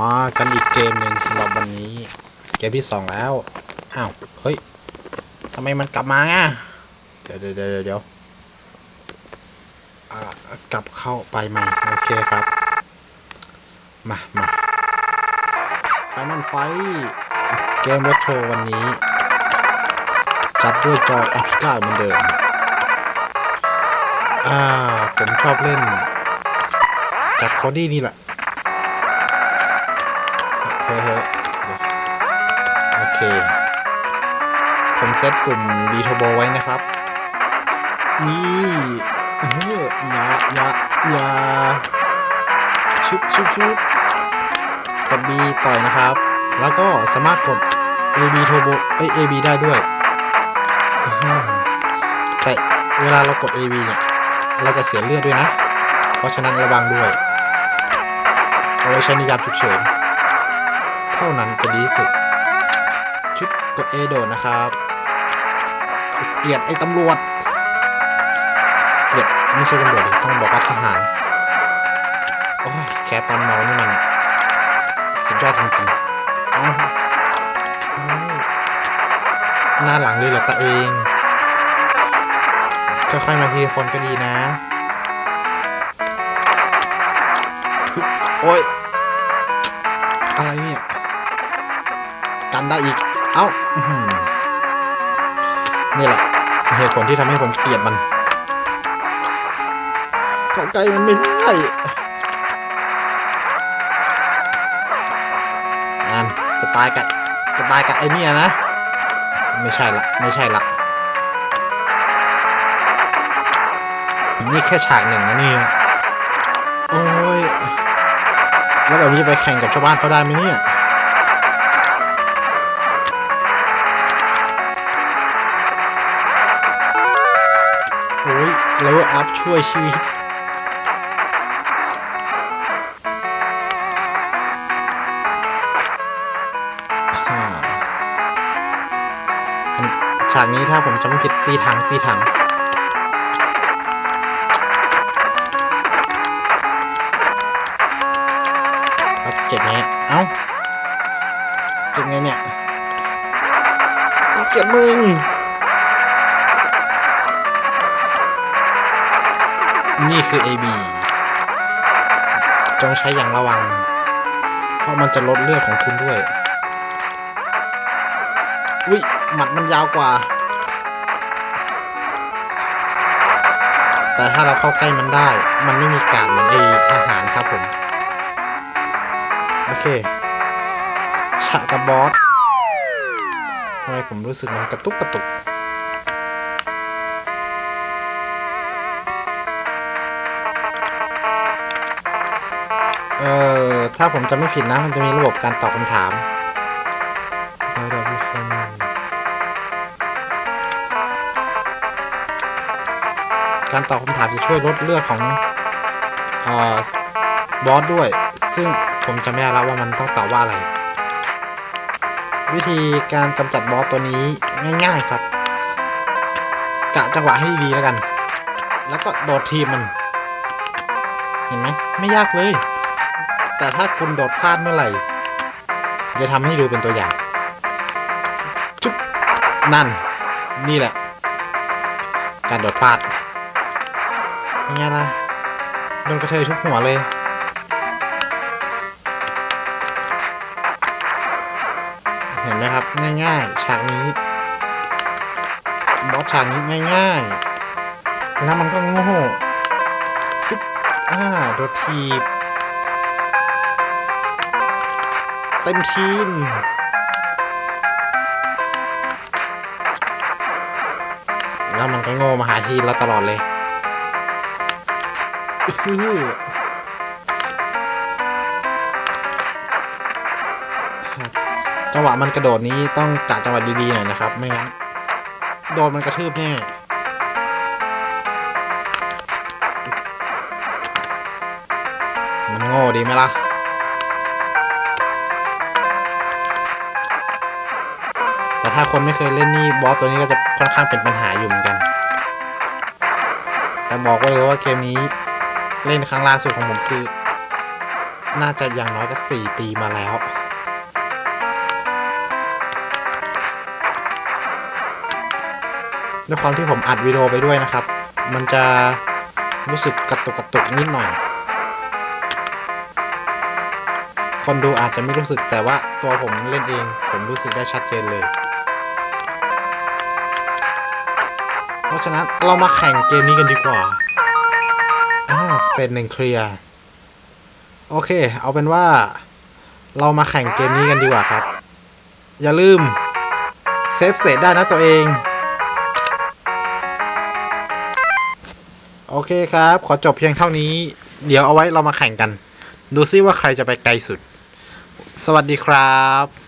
มากันอีกเกมหนึ่งสำหรับวันนี้ เกมที่สองแล้ว อ้าว เฮ้ยทำไมมันกลับมาอะเดี๋ยวเดี๋ยวเดี๋ยวเอ่ากลับเข้าไปใหม่ โอเคครับ มามาไฟนอลไฟ เกมรถโชว์วันนี้ จัดด้วยจอ F9 เหมือนเดิม อ่า ผมชอบเล่นกับคอดี้นี่แหละ เฮ้ยโอเค ผมเซตกลุ่ม B Turbo ไว้นะครับ นี่เฮ้ยยายายาชุบชุบชุบกด B ต่อยนะครับ แล้วก็สามารถกด AB Turbo เอ้ย AB ได้ด้วย แต่เวลาเรากด AB เนี่ย เราจะเสียเลือดด้วยนะ เพราะฉะนั้นระวังด้วย เอาไว้ใช้ในยามฉุกเฉิน ท่านั้นจะดีที่สุด ชุดกด A โดดนะครับ เกลียดไอ้ตำรวจ เกลียดไม่ใช่ตำรวจต้องบอกว่าทหาร โอ้ยแค่ตอนเมานี่มัน สุดยอดจริงๆหน้าหลังเลยเหรอตาเองค่อยๆมาทีคนก็ดีนะโอ้ยอะไรเนี่ย กันได้อีก เอ้าอื้อหือนี่แหละเหตุผลที่ทำให้ผมเกลียดมันเข้าใกล้มันไม่ได้อันจะตายกับจะตายกับไอ้เนี่ยนะ ไม่ใช่ละ ไม่ใช่ละ นี่แค่ฉากหนึ่งนะนี่ โอ้ย แล้วแบบนี้จะไปแข่งกับชาวบ้านเขาได้ไหมเนี่ย เลเวลอัพช่วยชีวิตฉากนี้ถ้าผมจำไม่ผิดตีถังตีถังครับเก็บไงเอ้าเก็บไงเนี่ยเก็บมึง นี่คือ AB จงใช้อย่างระวัง เพราะมันจะลดเลือดของคุณด้วย อุ้ยหมัดมันยาวกว่า แต่ถ้าเราเข้าใกล้มันได้ มันไม่มีการเหมือนไออาหารครับผม โอเคฉะกับบอสทำไมผมรู้สึกมันกระตุกกระตุก เออถ้าผมจะไม่ผิดนะมันจะมีระบบการตอบคำถาม การตอบคำถามจะช่วยลดเลือดของออบอสด้วย ซึ่งผมจะไม่ได้แล้วว่ามันต้องตอบว่าอะไร วิธีการกำจัดบอสตัวนี้ง่าย ๆ ครับ กะจังหวะให้ดีแล้วกัน แล้วก็โดดทีมมัน เห็นไหมไม่ยากเลย แต่ถ้าคุณโดดพลาดเมื่อไหร่ จะทำให้ดูเป็นตัวอย่างจุ๊บนั่น นี่แหละ การโดดพลาดยังไงล่ะโดนกระเทยทุกหัวเลยเห็นไหมครับ ง่ายๆ ฉากนี้บอสฉากนี้ง่ายๆ แล้วมันก็โง่ปุ๊บอ่าโดดทีบ เต็มทีมแล้วมันก็โง่มาหาทีเราตลอดเลยอือจังหวะมันกระโดดนี้ต้องกะจังหวะดีๆหน่อยนะครับ ไม่งั้นโดนมันกระทืบแน่มันโง่ดีไหมล่ะ ถ้าคนไม่เคยเล่นนี่บอสตัวนี้ก็จะค่อนข้างเป็นปัญหาอยู่เหมือนกัน แต่บอกไว้เลยว่าเกมนี้เล่นครั้งล่าสุดของผมคือ น่าจะอย่างน้อยก็สี่ปีมาแล้วด้วยความที่ผมอัดวิดีโอไปด้วยนะครับ มันจะรู้สึกกระตุกกระตุกนิดหน่อย คนดูอาจจะไม่รู้สึกแต่ว่าตัวผมเล่นเอง ผมรู้สึกได้ชัดเจนเลย เพราะฉะนั้นเรามาแข่งเกมนี้กันดีกว่าอ่าสเตนหนึ่งเคลียร์โอเค เอาเป็นว่า เรามาแข่งเกมนี้กันดีกว่าครับ อย่าลืมเซฟเสร็จได้นะตัวเอง โอเคครับ ขอจบเพียงเท่านี้ เดี๋ยวเอาไว้เรามาแข่งกัน ดูซิว่าใครจะไปไกลสุด สวัสดีครับ